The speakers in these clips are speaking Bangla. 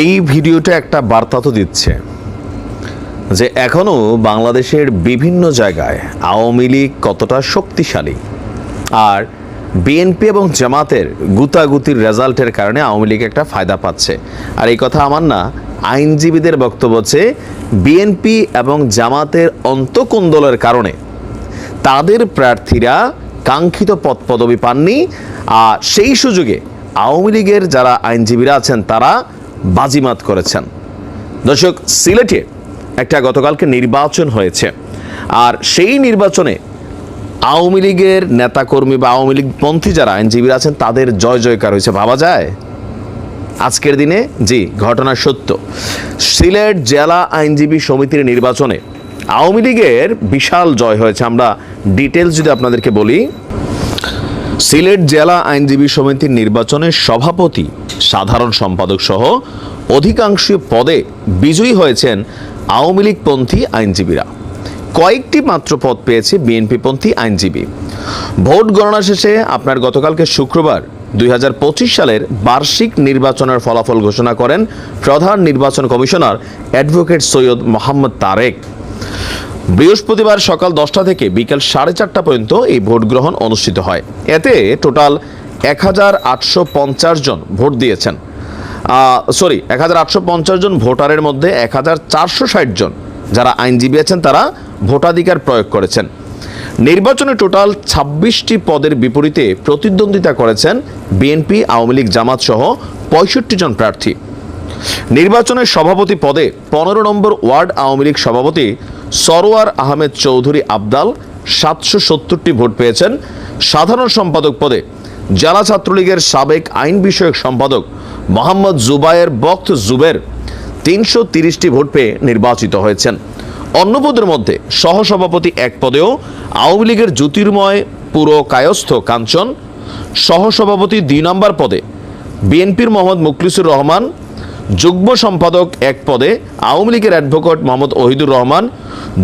এই ভিডিওটা একটা বার্তা তো দিচ্ছে যে এখনও বাংলাদেশের বিভিন্ন জায়গায় আওয়ামী লীগ কতটা শক্তিশালী আর বিএনপি এবং জামাতের গুতাগুতির রেজাল্টের কারণে আওয়ামী লীগ একটা ফায়দা পাচ্ছে। আর এই কথা আমার না, আইনজীবীদের বক্তব্য হচ্ছে, বিএনপি এবং জামাতের অন্তকুন্দলের কারণে তাদের প্রার্থীরা কাঙ্ক্ষিত পদ পদবি পাননি। আর সেই সুযোগে আওয়ামী লীগের যারা আইনজীবীরা আছেন, তারা বাজিমাত করেছেন। দর্শক, সিলেটে একটা গতকালকে নির্বাচন হয়েছে। আর সেই নির্বাচনে আওয়ামী লীগের নেতাকর্মী বা আওয়ামী লীগ পন্থী যারা আইনজীবীরা আছেন, তাদের জয় জয়কার হয়েছে। ভাবা যায়? আজকের দিনে, জি, ঘটনা সত্য। সিলেট জেলা আইনজীবী সমিতির নির্বাচনে আওয়ামী লীগের বিশাল জয় হয়েছে। আমরা ডিটেলস যদি আপনাদেরকে বলি সিলেট জেলা আইনজীবী সমিতির নির্বাচনে সভাপতি, সাধারণ সম্পাদক সহ অধিকাংশ পদে বিজয়ী হয়েছেন আওয়ামী লীগপন্থী আইনজীবীরা। কয়েকটি মাত্র পদ পেয়েছে বিএনপিপন্থী আইনজীবী। ভোট গণনা শেষে আপনার গতকালকে শুক্রবার দুই হাজার পঁচিশ সালের বার্ষিক নির্বাচনের ফলাফল ঘোষণা করেন প্রধান নির্বাচন কমিশনার অ্যাডভোকেট সৈয়দ মোহাম্মদ তারেক। বৃহস্পতিবার সকাল দশটা থেকে বিকেল সাড়ে চারটা পর্যন্ত এই ভোট গ্রহণ অনুষ্ঠিত হয়। এতে টোটাল এক হাজার আটশো পঞ্চাশ জন ভোট দিয়েছেন। সরি এক হাজার আটশো পঞ্চাশ জন ভোটারের মধ্যে এক হাজার চারশো ষাট জন যারা আইনজীবী আছেন, তারা ভোটাধিকার প্রয়োগ করেছেন। নির্বাচনে টোটাল ছাব্বিশটি পদের বিপরীতে প্রতিদ্বন্দ্বিতা করেছেন বিএনপি, আওয়ামী লীগ, জামাত সহ পঁয়ষট্টি জন প্রার্থী। নির্বাচনের সভাপতি পদে পনেরো নম্বর ওয়ার্ড আওয়ামী লীগ সভাপতি সরোয়ার আহমেদ চৌধুরী আবদাল সাতশো সত্তরটি ভোট পেয়েছেন। সাধারণ সম্পাদক পদে জেলা ছাত্রলীগের সাবেক আইন বিষয়ক সম্পাদক মোহাম্মদ জুবায়ের বক্ত জুবের তিনশো তিরিশটি ভোট পেয়ে নির্বাচিত হয়েছেন। অন্য পদের মধ্যে সহসভাপতি এক পদেও আওয়ামী লীগের জ্যোতির্ময় পুরো কায়স্থ কাঞ্চন, সহসভাপতি দুই নম্বর পদে বিএনপির মোহাম্মদ মুখলিসুর রহমান যুগ্ম সম্পাদক এক পদে আওয়ামী লীগের অ্যাডভোকেট মোহাম্মদ ওহিদুর রহমান,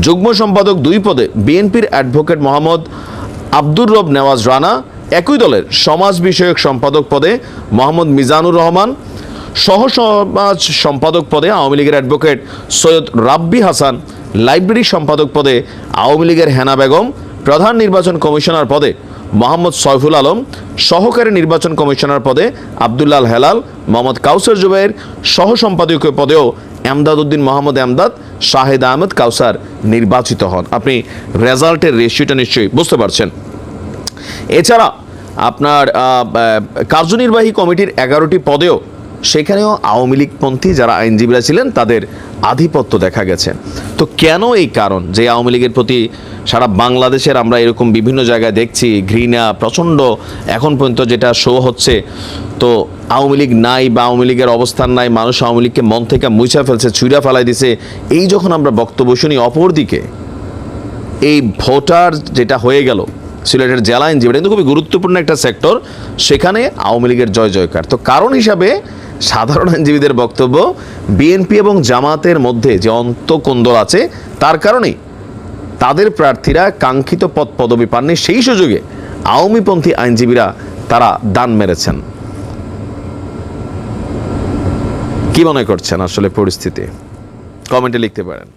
যুগ্ম সম্পাদক দুই পদে বিএনপির অ্যাডভোকেট মোহাম্মদ আব্দুর রব নেওয়াজ রানা, একই দলের সমাজ বিষয়ক সম্পাদক পদে মোহাম্মদ মিজানুর রহমান, সহ সমাজ সম্পাদক পদে আওয়ামী লীগের অ্যাডভোকেট সৈয়দ রাব্বি হাসান, লাইব্রেরি সম্পাদক পদে আওয়ামী লীগের হেনা বেগম, প্রধান নির্বাচন কমিশনার পদে মোহাম্মদ সয়ফুল আলম, সহকারী নির্বাচন কমিশনার পদে আবদুল্লাল হেলাল, মোহাম্মদ কাউসার জুবাইর, সহ সম্পাদকীয় পদেও এমদাদ উদ্দিন মোহাম্মদ এমদাদ, শাহেদ আহমেদ কাউসার নির্বাচিত হন। আপনি রেজাল্টের রেশিওটা নিশ্চয়ই বুঝতে পারছেন। এছাড়া আপনার কার্যনির্বাহী কমিটির এগারোটি পদেও সেখানেও আওয়ামী লীগপন্থী যারা আইনজীবীরা ছিলেন, তাদের আধিপত্য দেখা গেছে। তো কেন এই কারণ যে আওয়ামী লীগের প্রতি সারা বাংলাদেশের আমরা এরকম বিভিন্ন জায়গায় দেখছি, ঘৃণা, প্রচণ্ড। এখন পর্যন্ত যেটা শো হচ্ছে, তো আওয়ামী লীগ নাই বা আওয়ামী লীগের অবস্থান নাই, মানুষ আওয়ামী লীগকে মন থেকে মুছা ফেলছে, ছুঁড়া ফেলাই দিছে। এই যখন আমরা বক্তব্য শুনি অপরদিকে, এই ভোটার যেটা হয়ে গেল, সিলেটের জেলা আইনজীবী কিন্তু খুবই গুরুত্বপূর্ণ একটা সেক্টর, সেখানে আওয়ামী লীগের জয় জয়কার। তো কারণ হিসাবে সাধারণ আইনজীবীদের বক্তব্য, বিএনপি এবং জামাতের মধ্যে যে অন্তকোন্দল আছে, তার কারণেই তাদের প্রার্থীরা কাঙ্ক্ষিত পদ পদবি পাননি। সেই সুযোগে আওয়ামীপন্থী আইনজীবীরা তারা দান মেরেছেন। কি মনে করছেন আসলে পরিস্থিতি? কমেন্টে লিখতে পারেন।